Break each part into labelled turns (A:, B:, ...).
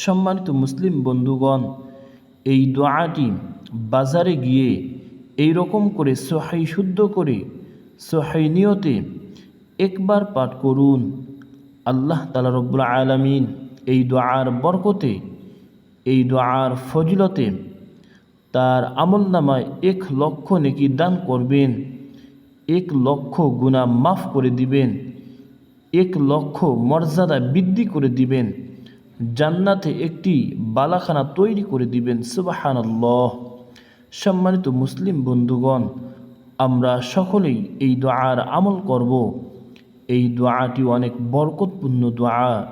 A: সম্মানিত মুসলিম বন্ধুগণ, এই দোয়াটি বাজারে গিয়ে এই রকম করে সোহাই শুদ্ধ করে সোহাই নিয়তে একবার পাঠ করুন। আল্লাহ তালা রব্বুল আলমিন এই দোয়ার বরকতে, এই দোয়ার ফজিলতে তার আমল নামায় এক লক্ষ নেকি দান করবেন, এক লক্ষ গুণা মাফ করে দিবেন, এক লক্ষ মর্যাদা বৃদ্ধি করে দিবেন। জান্নাতে একটি বালাখানা তৈরি করে দিবেন, সুবাহানাল্লাহ। সম্মানিত মুসলিম বন্ধুগণ, আমরা সকলেই এই দোয়ার আমল করব। এই দোয়াটি অনেক বরকতপূর্ণ দোয়া,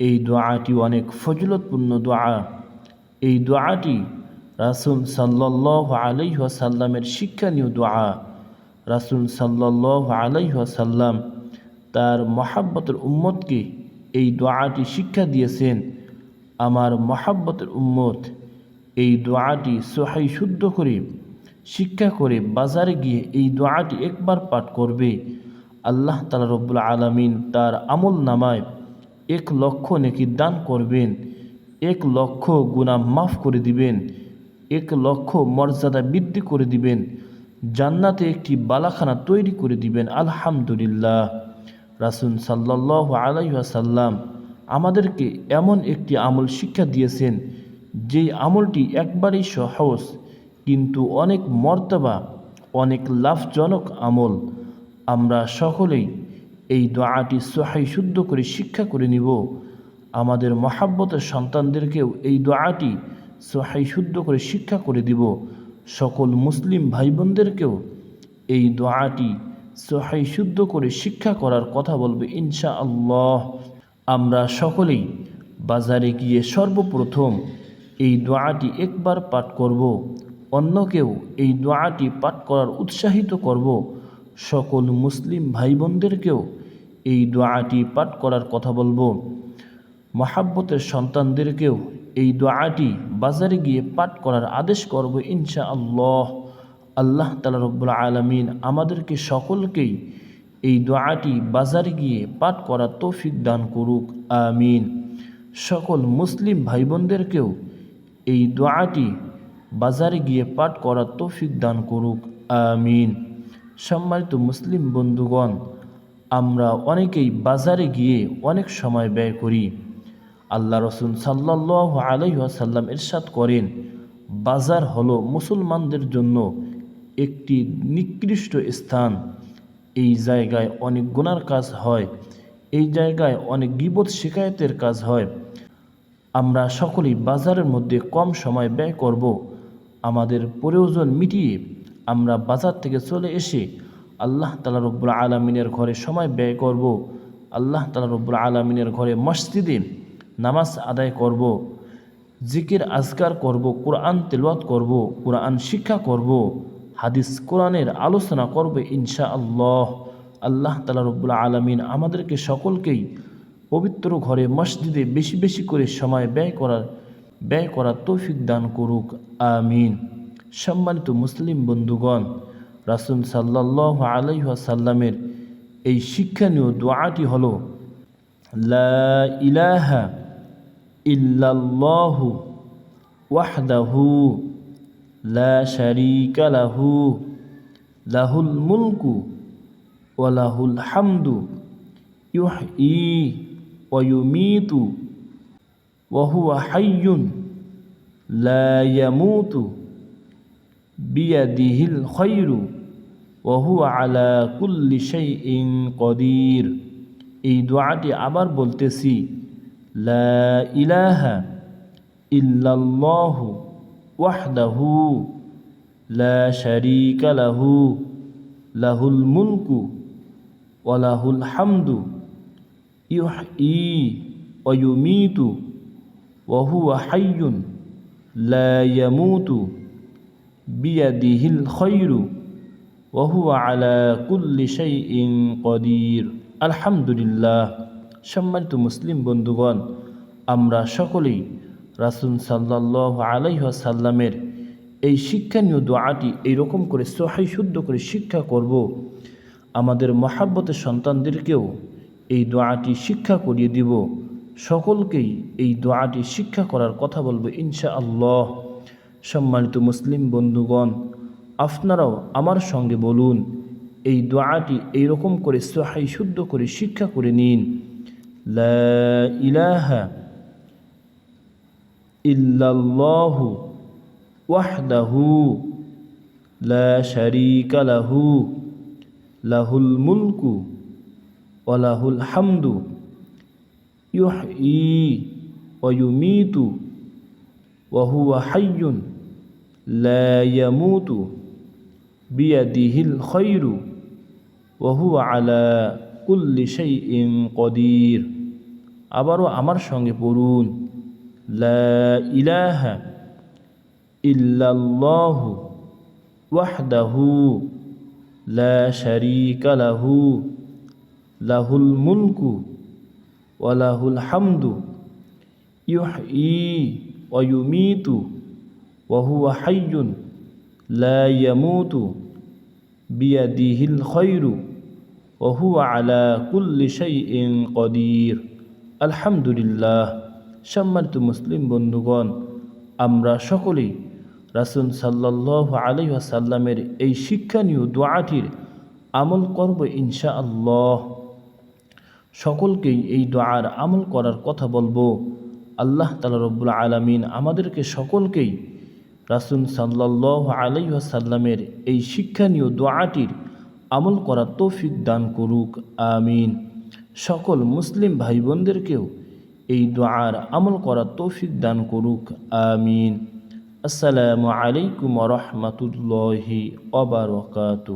A: এই দোয়াটি অনেক ফজলতপূর্ণ দোয়া। এই দোয়াটি রাসুল সাল্লাহ আলাইসাল্লামের শিক্ষণীয় দোয়া। রাসুল সাল্লাহ আলাইসাল্লাম তার মহাব্বতের উম্মতকে এই দোয়াটি শিক্ষা দিয়েছেন আমার মহাব্বতের উম্মত। এই দোয়াটি সোহাই শুদ্ধ করে, শিক্ষা করে বাজারে গিয়ে এই দোয়াটি একবার পাঠ করবে। আল্লাহ তালা রব্বুল আলমিন তার আমল নামায় এক লক্ষ নেকি দান করবেন, এক লক্ষ গুণা মাফ করে দিবেন, এক লক্ষ মর্যাদা বৃদ্ধি করে দিবেন, জান্নাতে একটি বালাখানা তৈরি করে দিবেন, আলহামদুলিল্লাহ। রাসুল সাল্লাহ আলাইসাল্লাম আমাদেরকে এমন একটি আমল শিক্ষা দিয়েছেন যে আমলটি একবারেই সহজ, কিন্তু অনেক মর্তবা, অনেক লাভজনক আমল। আমরা সকলেই এই দোয়াটি সোহাই শুদ্ধ করে শিক্ষা করে নিব। আমাদের মহাব্বতের সন্তানদেরকেও এই দোয়াটি সোহাই শুদ্ধ করে শিক্ষা করে দিব। সকল মুসলিম ভাই বোনদেরকেও এই দোয়াটি সোহাই শুদ্ধ করে শিক্ষা করার কথা বলবে ইনশা আল্লাহ আমরা সকলেই বাজারে গিয়ে সর্বপ্রথম এই দোয়াটি একবার পাঠ করব অন্যকেও এই দোয়াটি পাঠ করার উৎসাহিত করব, সকল মুসলিম ভাই বোনদেরকেও এই দোয়াটি পাঠ করার কথা বলব। মহাব্বতের সন্তানদেরকেও এই দোয়াটি বাজারে গিয়ে পাঠ করার আদেশ করব ইনশা আল্লাহ আল্লাহ তালা রব্বুল আলমিন আমাদেরকে সকলকেই এই দোয়াটি বাজারে গিয়ে পাঠ করার তৌফিক দান করুক, আমিন। সকল মুসলিম ভাই বোনদেরকেও এই দোয়াটি বাজারে গিয়ে পাঠ করার তৌফিক দান করুক, আমিন। সম্মানিত মুসলিম বন্ধুগণ, আমরা অনেকেই বাজারে গিয়ে অনেক সময় ব্যয় করি। আল্লাহ রসুল সাল্লাহ আলহাসাল্লাম এরশাদ করেন, বাজার হলো মুসলমানদের জন্য একটি নিকৃষ্ট স্থান। এই জায়গায় অনেক গুনার কাজ হয়। এই জায়গায় অনেক বিপদ শিকায়তের কাজ হয়। আমরা সকলেই বাজারের মধ্যে কম সময় ব্যয় করব। আমাদের প্রয়োজন মিটিয়ে আমরা বাজার থেকে চলে এসে আল্লাহ তালা রব্বুল আলমিনের ঘরে সময় ব্যয় করব। আল্লাহ তালা রব্বুল আলমিনের ঘরে মসজিদে নামাজ আদায় করব। জিকির আজকার করব, কোরআন তেলওয়াত করব, কোরআন শিক্ষা করব। হাদিস কোরআনের আলোচনা করবে ইনশা আল্লাহ আল্লাহ তালা রব্বুল আলমিন আমাদেরকে সকলকেই পবিত্র ঘরে, মসজিদে বেশি বেশি করে সময় ব্যয় করার ব্যয় করার তৌফিক দান করুক। আমিন। সম্মানিত মুসলিম বন্ধুগণ, রাসুল সাল্লাহ আলাইসাল্লামের এই শিক্ষণীয় দোয়াটি হল ইলাহা ইল্লাল্লাহু ওয়াহদাহু লা শারিকা লাহু, লাহুল মুলকু ওয়ালাহুল হামদু ইউহই ওয়ুমিতু ওয়াহুয়া হাইয়ুন লা ইয়ামুতু বিয়াদিহিল খৈরু ওহু আলা কুল্লি শাইইন কদির। এই দোয়াটি আবার বলতেছি, লা ইলাহা ইল্লাল্লাহু ওয়াহদাহু লা শারীকা লাহু, লাহুল মুলকু ওয়ালাহুল হামদু ইউহই ওয়ুমিতু ওহুয়া হাইয়ুন লা ইয়ামুতু বিয়াদিহিল খৈরু ওহু আলা কুল্লি শাইইন কদির। আলহামদুলিল্লাহ, সম্মানিত মুসলিম বন্ধুগণ, আমরা সকলেই রাসুল সাল্লাহ আলাইসাল্লামের এই শিক্ষানীয় দোয়াটি এইরকম করে সহাই শুদ্ধ করে শিক্ষা করব। আমাদের মহাব্বতের সন্তানদেরকেও এই দোয়াটি শিক্ষা করিয়ে দিব। সকলকেই এই দোয়াটি শিক্ষা করার কথা বলব ইনশা আল্লাহ সম্মানিত মুসলিম বন্ধুগণ, আপনারাও আমার সঙ্গে বলুন, এই দোয়াটি এইরকম করে সহাই শুদ্ধ করে শিক্ষা করে নিন। লা ইলাহা ইল্লাল্লাহু ওয়াহদাহু লা শারীকা লাহু, লাহুল মুলকু ওয়া লাহুল হামদু, ইউহয়ী ওয়া ইউমীতু ওয়া হুয়া হাইয়্যুন লা ইয়ামুতু বিয়াদিহিল খায়রু ওয়া হুয়া আলা কুল্লি শাইইন কদির। আবারও আমার সঙ্গে পড়ুন। লা ইলাহা ইল্লাল্লাহু ওয়াহদাহু লা শারীকা লাহু লাহুল মুলকু ওয়া লাহুল হামদু ইউহয়ী ওয়া ইউমীতু ওয়া হুয়া হাইয়্যুন লা ইয়ামুতু বিয়াদিহিল খায়রু ওয়া হুয়া আলা কুল্লি শাইইন কদির আলহামদুলিল্লাহ সম্মানিত মুসলিম বন্ধুগণ, আমরা সকলেই রাসুল সাল্লাহ আলহাসাল্লামের এই শিক্ষণীয় দোয়াটির আমল করব ইনশা আল্লাহ সকলকেই এই দোয়ার আমল করার কথা বলব। আল্লাহ তালা রব্বুল আলমিন আমাদেরকে সকলকেই রাসুল সাল্লাহ আলাইসাল্লামের এই শিক্ষণীয় দোয়াটির আমল করার তৌফিক দান করুক, আমিন। সকল মুসলিম ভাই বোনদেরকেও এই দোয়ার আমল করার তৌফিক দান করুক আমিন। আসসালামু আলাইকুম রহমতুল্লাহি অবরকাতু